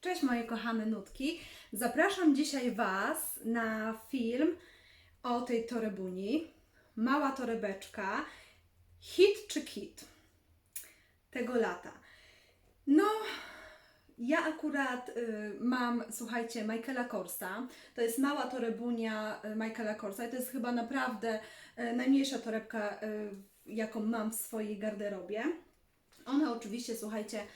Cześć moje kochane nutki. Zapraszam dzisiaj Was na film o tej torebuni. Mała torebeczka. Hit czy kit tego lata. No, ja akurat y, mam, słuchajcie, Michaela Korsa. To jest mała torebunia y, Michaela Korsa i to jest chyba naprawdę y, najmniejsza torebka, y, jaką mam w swojej garderobie. Ona oczywiście, słuchajcie,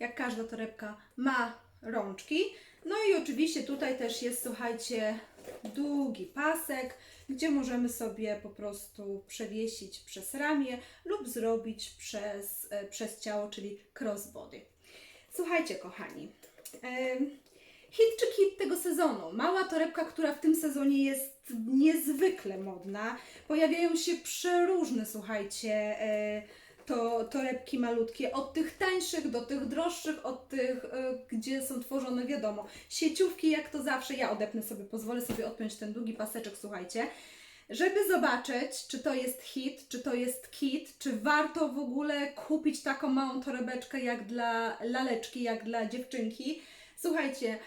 jak każda torebka ma rączki. No i oczywiście tutaj też jest, słuchajcie, długi pasek, gdzie możemy sobie po prostu przewiesić przez ramię lub zrobić przez, e, przez ciało, czyli crossbody. Słuchajcie, kochani, em, hit czy kit tego sezonu? Mała torebka, która w tym sezonie jest niezwykle modna. Pojawiają się przeróżne, słuchajcie, e, to torebki malutkie, od tych tańszych do tych droższych, od tych, y, gdzie są tworzone, wiadomo, sieciówki, jak to zawsze, ja odepnę sobie, pozwolę sobie odpiąć ten długi paseczek, słuchajcie, żeby zobaczyć, czy to jest hit, czy to jest kit, czy warto w ogóle kupić taką małą torebeczkę jak dla laleczki, jak dla dziewczynki. Słuchajcie,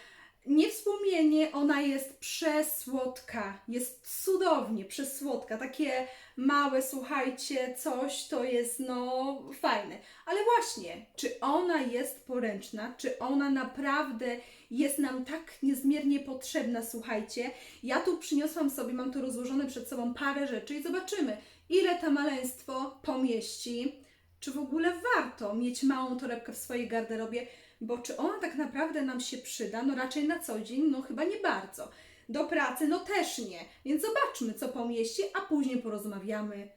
niewspomnienie ona jest przesłodka, jest cudownie przesłodka, takie małe, słuchajcie, coś to jest no fajne. Ale właśnie, czy ona jest poręczna, czy ona naprawdę jest nam tak niezmiernie potrzebna, słuchajcie. Ja tu przyniosłam sobie, mam tu rozłożone przed sobą parę rzeczy i zobaczymy, ile to maleństwo pomieści. Czy w ogóle warto mieć małą torebkę w swojej garderobie, bo czy ona tak naprawdę nam się przyda? No raczej na co dzień, no chyba nie bardzo. Do pracy, no też nie. Więc zobaczmy, co pomieści, a później porozmawiamy,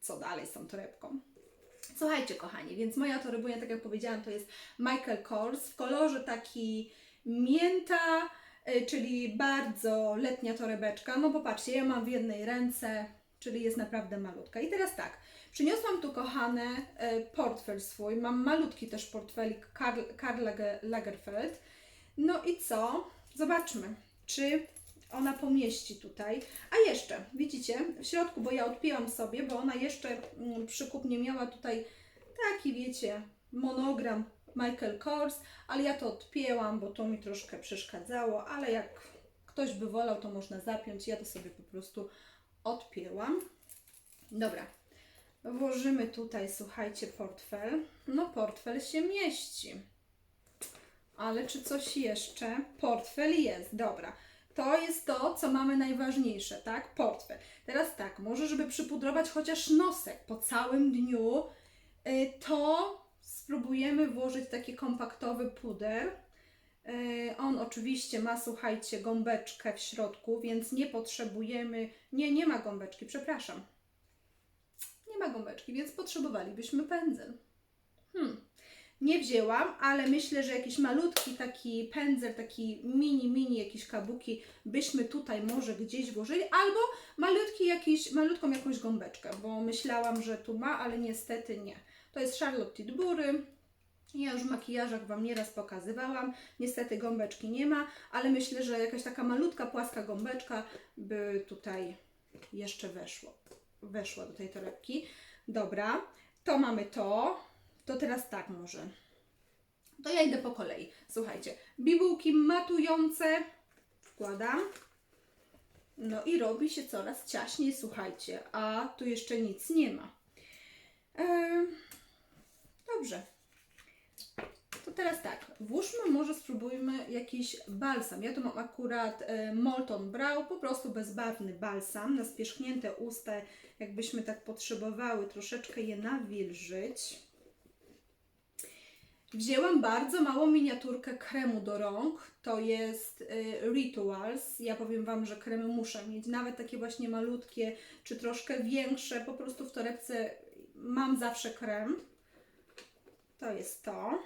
co dalej z tą torebką. Słuchajcie, kochani, więc moja torebunia, tak jak powiedziałam, to jest Michael Kors w kolorze taki mięta, y, czyli bardzo letnia torebeczka. No popatrzcie, ja mam w jednej ręce, czyli jest naprawdę malutka. I teraz tak, przyniosłam tu, kochane, y, portfel swój. Mam malutki też portfelik Karl, Karl Lager- Lagerfeld. No i co? Zobaczmy, czy ona pomieści tutaj. A jeszcze, widzicie, w środku, bo ja odpięłam sobie, bo ona jeszcze mm, przykupnie miała tutaj taki, wiecie, monogram Michael Kors, ale ja to odpięłam, bo to mi troszkę przeszkadzało, ale jak ktoś by wolał, to można zapiąć. Ja to sobie po prostu odpięłam. Dobra, włożymy tutaj, słuchajcie, portfel. No, portfel się mieści. Ale czy coś jeszcze? Portfel jest, dobra. To jest to, co mamy najważniejsze, tak? Portfel. Teraz tak, może żeby przypudrować chociaż nosek po całym dniu, y, to spróbujemy włożyć taki kompaktowy puder. Y, On oczywiście ma, słuchajcie, gąbeczkę w środku, więc nie potrzebujemy. Nie, nie ma gąbeczki, przepraszam. Nie ma gąbeczki, więc potrzebowalibyśmy pędzel. Hmm. Nie wzięłam, ale myślę, że jakiś malutki taki pędzel, taki mini, mini jakieś kabuki byśmy tutaj może gdzieś włożyli, albo malutki jakiś, malutką jakąś gąbeczkę, bo myślałam, że tu ma, ale niestety nie. To jest Charlotte Tilbury. Ja już w makijażach Wam nieraz pokazywałam. Niestety gąbeczki nie ma, ale myślę, że jakaś taka malutka, płaska gąbeczka by tutaj jeszcze weszło, weszła do tej torebki. Dobra, to mamy to. To teraz tak może. To ja idę po kolei. Słuchajcie, bibułki matujące wkładam. No i robi się coraz ciaśniej, słuchajcie, a tu jeszcze nic nie ma. Dobrze. Teraz tak, włóżmy może spróbujmy jakiś balsam. Ja tu mam akurat e, Molton Brow, po prostu bezbarwny balsam na spierzchnięte usta, jakbyśmy tak potrzebowały troszeczkę je nawilżyć. Wzięłam bardzo małą miniaturkę kremu do rąk. To jest y, Rituals. Ja powiem Wam, że kremy muszę mieć, nawet takie właśnie malutkie, czy troszkę większe. Po prostu w torebce mam zawsze krem. To jest to.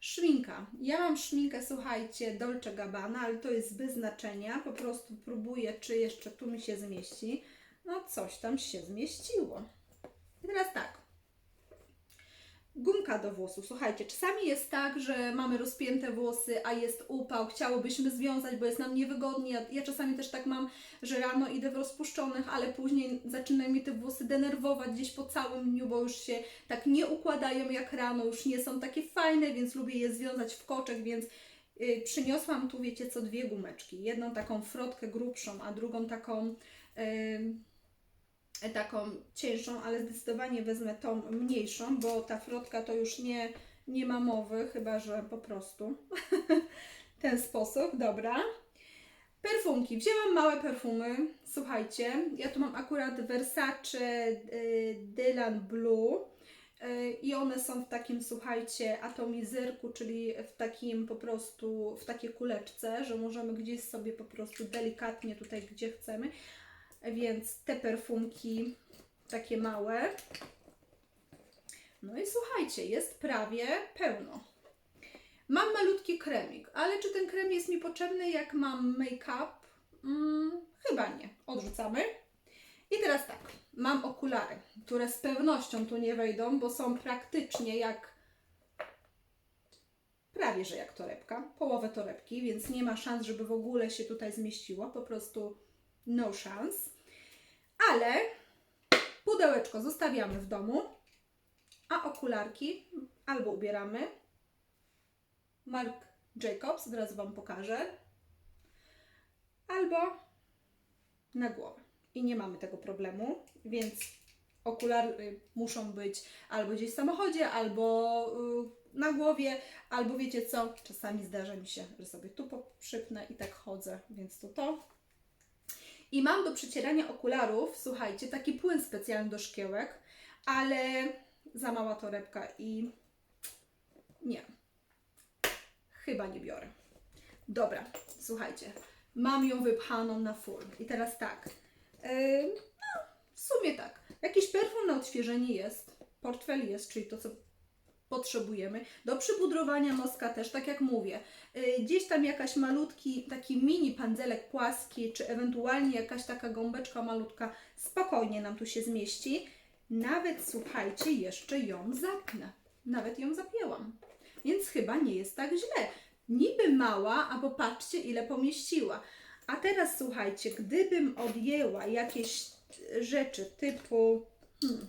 Szminka. Ja mam szminkę, słuchajcie, Dolce Gabbana, ale to jest bez znaczenia. Po prostu próbuję, czy jeszcze tu mi się zmieści. No coś tam się zmieściło. I teraz tak. Gumka do włosów. Słuchajcie, czasami jest tak, że mamy rozpięte włosy, a jest upał, chciałobyśmy związać, bo jest nam niewygodnie. Ja, ja czasami też tak mam, że rano idę w rozpuszczonych, ale później zaczynają mi te włosy denerwować gdzieś po całym dniu, bo już się tak nie układają jak rano, już nie są takie fajne, więc lubię je związać w koczek, więc yy, przyniosłam tu, wiecie co, dwie gumeczki. Jedną taką frotkę grubszą, a drugą taką... Yy, taką cięższą, ale zdecydowanie wezmę tą mniejszą, bo ta frotka to już nie, nie ma mowy, chyba że po prostu ten sposób, dobra. Perfumki. Wzięłam małe perfumy. Słuchajcie, ja tu mam akurat Versace y, Dylan Blue y, i one są w takim, słuchajcie, atomizerku, czyli w takim po prostu, w takiej kuleczce, że możemy gdzieś sobie po prostu delikatnie tutaj, gdzie chcemy. Więc te perfumki takie małe. No i słuchajcie, jest prawie pełno. Mam malutki kremik, ale czy ten krem jest mi potrzebny jak mam make-up? Mm, chyba nie. Odrzucamy. I teraz tak, mam okulary, które z pewnością tu nie wejdą, bo są praktycznie jak prawie że jak torebka, połowę torebki, więc nie ma szans, żeby w ogóle się tutaj zmieściło, po prostu no szans. Ale pudełeczko zostawiamy w domu, a okularki albo ubieramy. Mark Jacobs, od razu Wam pokażę. Albo na głowę. I nie mamy tego problemu, więc okulary muszą być albo gdzieś w samochodzie, albo y, na głowie, albo wiecie co, czasami zdarza mi się, że sobie tu przypnę i tak chodzę, więc to to. I mam do przycierania okularów, słuchajcie, taki płyn specjalny do szkiełek, ale za mała torebka i nie. Chyba nie biorę. Dobra, słuchajcie, mam ją wypchaną na full. I teraz tak, yy, no, w sumie tak, jakiś perfum na odświeżenie jest, portfel jest, czyli to, co potrzebujemy. Do przypudrowania noska też, tak jak mówię, yy, gdzieś tam jakaś malutki, taki mini pędzelek płaski, czy ewentualnie jakaś taka gąbeczka malutka, spokojnie nam tu się zmieści. Nawet, słuchajcie, jeszcze ją zapnę. Nawet ją zapięłam. Więc chyba nie jest tak źle. Niby mała, a popatrzcie ile pomieściła. A teraz słuchajcie, gdybym odjęła jakieś rzeczy typu... Hmm,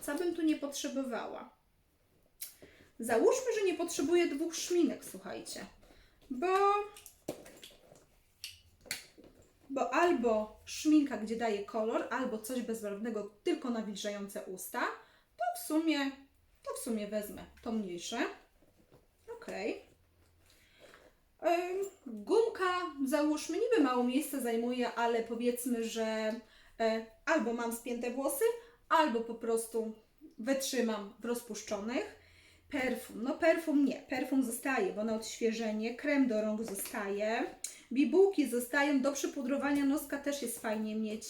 co bym tu nie potrzebowała? Załóżmy, że nie potrzebuję dwóch szminek, słuchajcie. Bo bo albo szminka, gdzie daje kolor, albo coś bezbarwnego, tylko nawilżające usta, to w sumie, to w sumie wezmę to mniejsze. Ok. Gumka, załóżmy, niby mało miejsca zajmuje, ale powiedzmy, że e, albo mam spięte włosy, albo po prostu wytrzymam w rozpuszczonych. Perfum, no perfum nie, perfum zostaje, bo na odświeżenie, krem do rąk zostaje, bibułki zostają, do przypudrowania noska też jest fajnie mieć.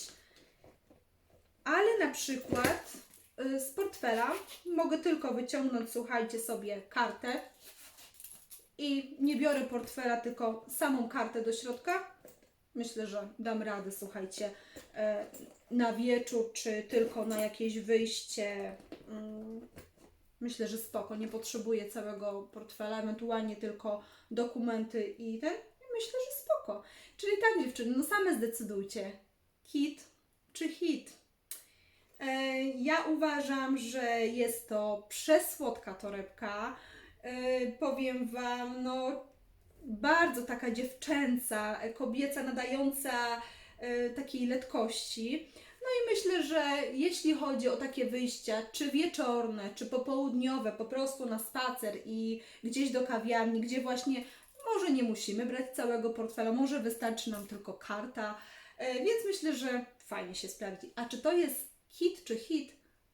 Ale na przykład y, z portfela mogę tylko wyciągnąć, słuchajcie sobie, kartę i nie biorę portfela, tylko samą kartę do środka. Myślę, że dam radę, słuchajcie, e, na wieczór, czy tylko na jakieś wyjście. Myślę, że spoko, nie potrzebuję całego portfela, ewentualnie tylko dokumenty i ten. Myślę, że spoko. Czyli tak dziewczyny, no same zdecydujcie. Kit czy hit? E, ja uważam, że jest to przesłodka torebka. E, powiem Wam, no bardzo taka dziewczęca, kobieca, nadająca e, takiej letkości. No i myślę, że jeśli chodzi o takie wyjścia, czy wieczorne, czy popołudniowe, po prostu na spacer i gdzieś do kawiarni, gdzie właśnie może nie musimy brać całego portfela, może wystarczy nam tylko karta, e, więc myślę, że fajnie się sprawdzi. A czy to jest hit czy hit?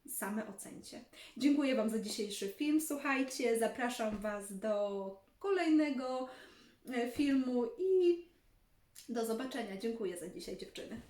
Same ocencie. Dziękuję Wam za dzisiejszy film. Słuchajcie, zapraszam Was do kolejnego e, filmu i do zobaczenia. Dziękuję za dzisiaj, dziewczyny.